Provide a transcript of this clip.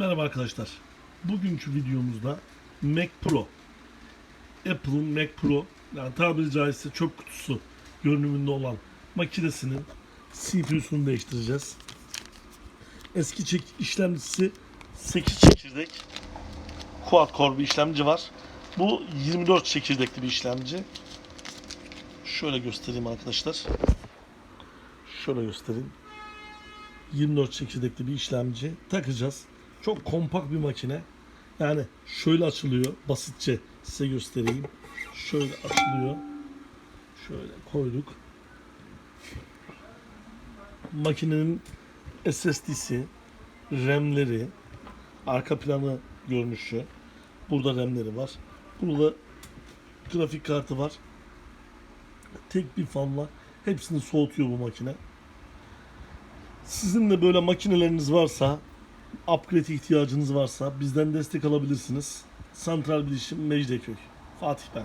Merhaba arkadaşlar. Bugünkü videomuzda Mac Pro. Apple'ın Mac Pro yani tabiri caizse çöp kutusu görünümünde olan makinesinin CPU'sunu değiştireceğiz. Eski çek işlemcisi 8 çekirdek quad core bir işlemci var. Bu 24 çekirdekli bir işlemci. Şöyle göstereyim arkadaşlar. Şöyle göstereyim. 24 çekirdekli bir işlemci takacağız. Çok kompakt bir makine. Yani şöyle açılıyor. Basitçe size göstereyim. Şöyle açılıyor. Şöyle koyduk. Makinenin SSD'si, RAM'leri, arka planı görünüşü. Burada RAM'leri var. Burada grafik kartı var. Tek bir fanla hepsini soğutuyor bu makine. Sizin de böyle makineleriniz varsa, upgrade ihtiyacınız varsa bizden destek alabilirsiniz. Santral Bilişim Mecidiyeköy. Fatih ben.